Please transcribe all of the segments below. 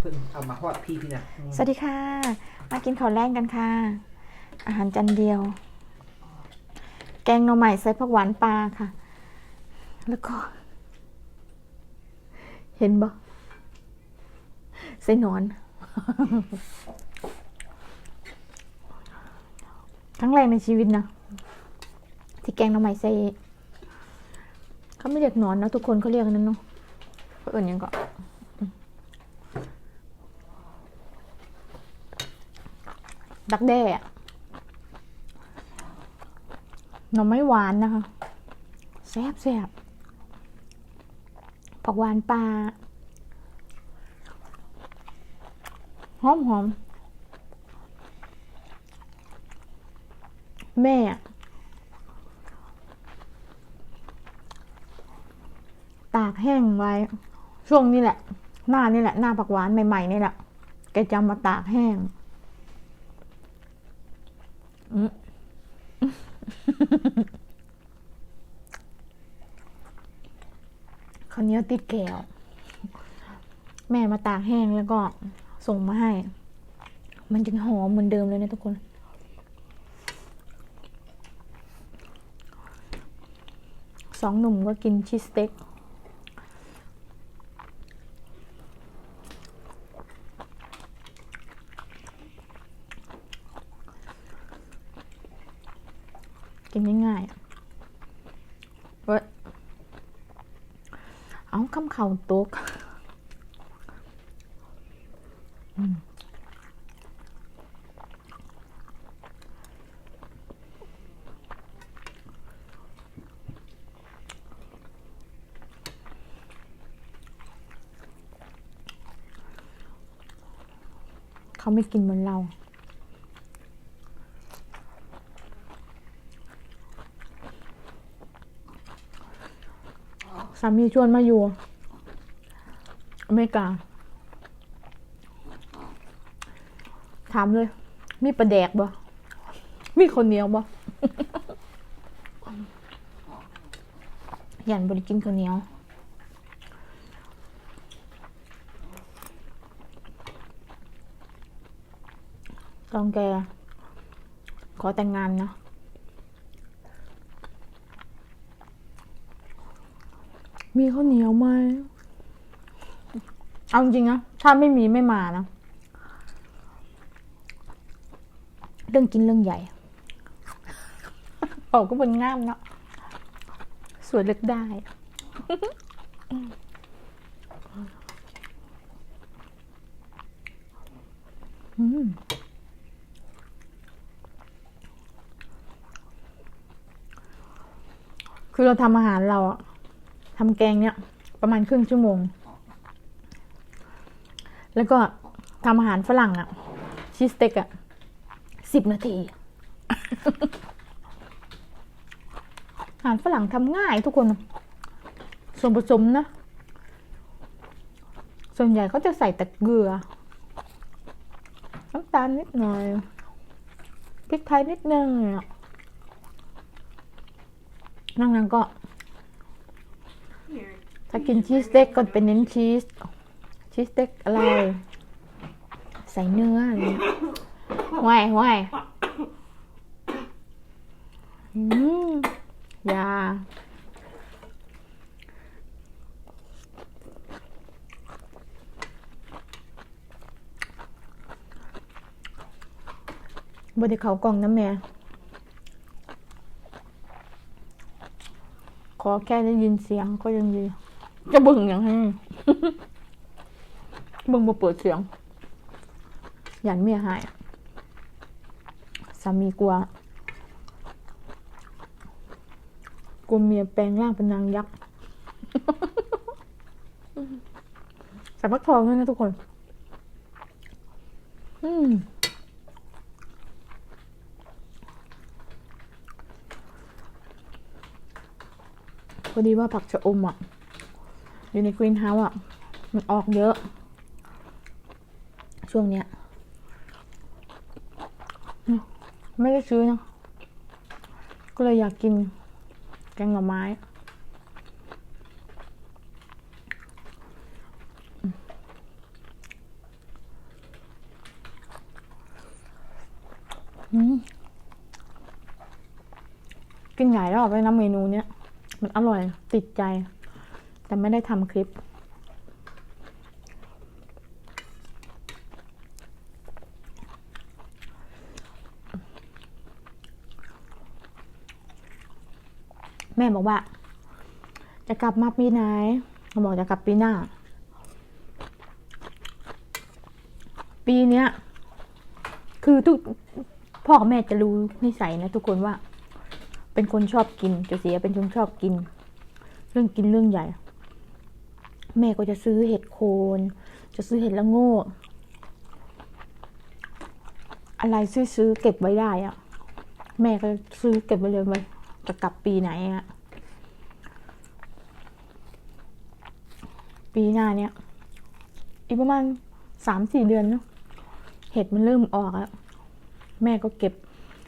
เพิ่งเอามาทอดพี่พี่นะสวัสดีค่ะ มากินข้าวแรงกันค่ะ อาหารจานเดียว แกงหน่อไม้ใส่ผักหวานปลาค่ะ แล้วก็ เห็นบ่ใส่หนอน ครั้งแรกในชีวิตนะที่แกงหน่อไม้ใส่เขาไม่เรียกหนอนนะทุกคนเขาเรียกนั้นเนาะเขาเอื่นยังก็ ดักแด้อะหน่อไม้หวานนะคะแซ่บแซ่บผักหวานปลาหอมหอมแม่อะตากแห้งไว้ ช่วงนี้แหละ หน้านี่แหละ หน้าผักหวานใหม่ๆนี่แหละแกจะมาตากแห้ง ข้าวเหนียวติดแก้ว แม่มาตากแห้งแล้วก็ส่งมาให้ มันจึงหอมเหมือนเดิมเลยนะทุกคนสองหนุ่มก็กินชีสสเต็ก กินง่ายๆอะเว้ยเอาคำเข่าตกเขาไม่กินเหมือนเรา สามีชวนมาอยู่อเมริกา ถามเลย มีประแดกบ่ มีคนเหนียวบ่ยันบริกินข้าวเหนียวตอนแก ขอแต่งงานนะ มีข้าวเหนียวไหมเอาจริงนะถ้าไม่มีไม่มานะ เรื่องกินเรื่องใหญ่บอกก็เป็นง่ามเนาะสวยเล็กได้อืมคือเราทำอาหารเราอะ ทำแกงเนี่ยประมาณครึ่งชั่วโมง แล้วก็ทำอาหารฝรั่งอะชีสเต็กอะสิบนาที อาหารฝรั่งทำง่ายทุกคน ส่วนผสมนะ ส่วนใหญ่เขาจะใส่แต่เกลือ น้ำตาลนิดหน่อยพริกไทยนิดนึงนั่งนั้นก็ ถ้ากินชีสสเต็กก็เป็นเน้นชีส ชีสสเต็กอะไร ใส่เนื้ออะไรเงี้ยห่วยห่วยอืมอยาบไดเขากล่องน้ำแม่ ขอแค่ได้ยินเสียงก็ยังดี จะบึงอย่างให้บึงมาเปิดเสียง ยันเมียหายสามีกลัวกลัวเมียแปลงร่างเป็นนางยักษ์ใส่ฟักทองด้วยนะทุกคน อืมพอดีว่าผักชะอมอะ อยู่ในกรีนเฮาส์อะ มันออกเยอะ ช่วงเนี้ย ไม่ได้ซื้อนะก็เลยอยากกิน แกงหน่อไม้กินหลายรอบเลยนะเมนูเนี้ย มันอร่อยติดใจ แต่ไม่ได้ทำคลิป แม่บอกว่า จะกลับมาปีไหนเขาบอกจะกลับปีหน้า ปีเนี้ย คือทุกพ่อแม่จะรู้นิสัยนะทุกคนว่า เป็นคนชอบกินจะเสียเป็นคนชอบกิน เรื่องกินเรื่องใหญ่ แม่ก็จะซื้อเห็ดโคน จะซื้อเห็ดละโงกอะไรซื้อซื้อเก็บไว้ได้อะแม่ก็ซื้อเก็บไว้เลยไว้จะกลับปีไหนอะปีหน้าเนี้ยอีกประมาณสามสี่เดือนเนาะเห็ดมันเริ่มออกแล้วแม่ก็เก็บ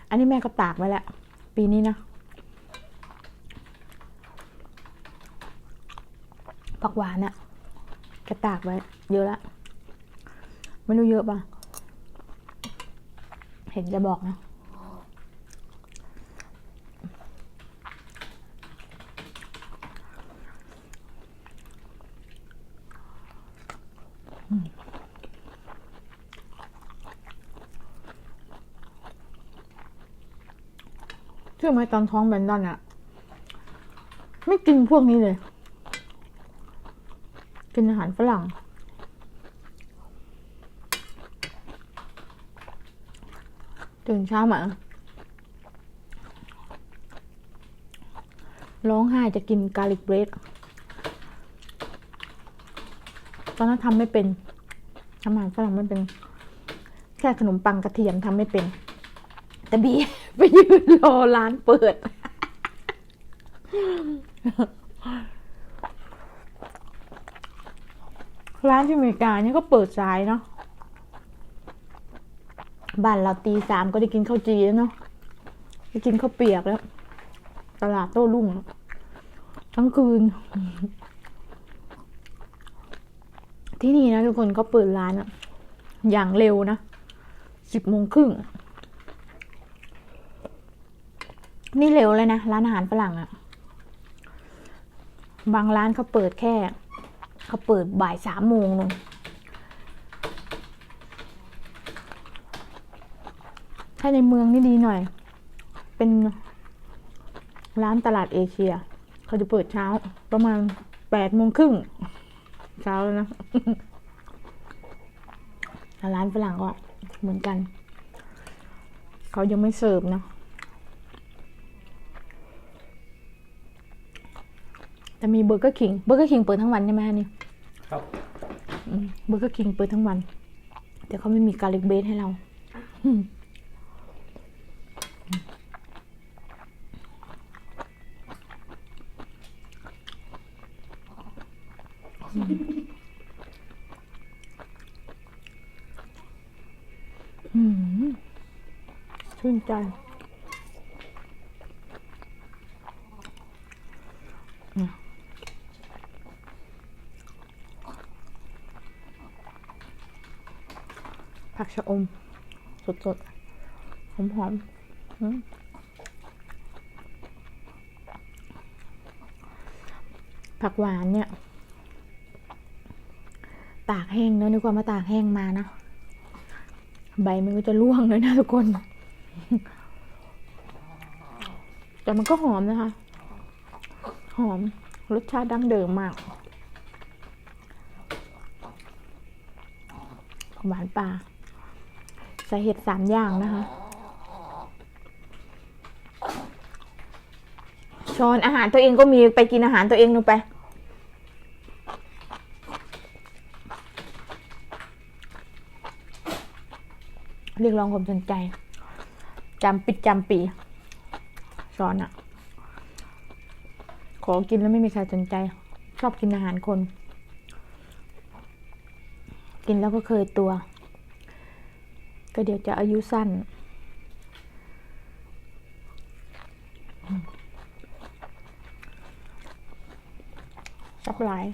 อันนี้แม่ก็ตากไว้แล้วปีนี้นะผัก หวานอะก็ตากไว้เยอะละไม่รู้เยอะป่ะ เห็นจะบอกนะเชื่อไหมตอนท้องแบนดอนอะไม่กินพวกนี้เลย กินอาหารฝรั่ง ตื่นเช้ามาร้องไห้จะกินกาลิกเบรดตอนนั้นทำไม่เป็นทำอาหารฝรั่งไม่เป็น แค่ขนมปังกระเทียมทำไม่เป็น แต่บีไปยืนรอร้านเปิด ร้านที่อเมริกาเนี่ยก็เปิดสายเนาะบ้านเราตีสามก็ได้กินข้าวจีแล้วเนาะได้กินข้าวเปียกแล้ว ตลาดโต้รุ่งทั้งคืน ที่นี่นะทุกคนก็เปิดร้านอะอย่างเร็วนะสิบโมงครึ่งนี่เร็วเลยนะ ร้านอาหารฝรั่งอะบางร้านเขาเปิดแค่ เขาเปิดบ่ายสามโมงนึงถ้าในเมืองนี่ดีหน่อย เป็นร้านตลาดเอเชีย เขาจะเปิดเช้าประมาณแปดโมงครึ่งเช้าแล้วนะร้านฝรั่งก็เหมือนกัน เขายังไม่เสิร์ฟนะ แต่มีเบอร์เกอร์คิงเบอร์เกอร์คิงเปิดทั้งวันใช่ไหมอันนี่ครับเบอร์เกอร์คิงเปิดทั้งวัน แต่เขาไม่มีการเล็กเบสให้เราอืมอืมชื่นใจ ผักชะอม สดๆ หอมๆอืมผักหวานเนี่ย ตากแห้งเนอะนึกว่ามาตากแห้งมานะใบมันก็จะร่วงเลยนะทุกคน แต่มันก็หอมนะคะ หอม รสชาติดั้งเดิมมาก หวานปลา ส่เห็ดสามอย่างนะคะ ช้อนอาหารตัวเองก็มีไปกินอาหารตัวเองหนูไปเรียกร้องความสนใจจำปิดจำปีช้อนอะขอกินแล้วไม่มีใครสนใจ ชอบกินอาหารคน กินแล้วก็เคยตัว ก็เดี๋ยวจะอายุสั้น สับหลาย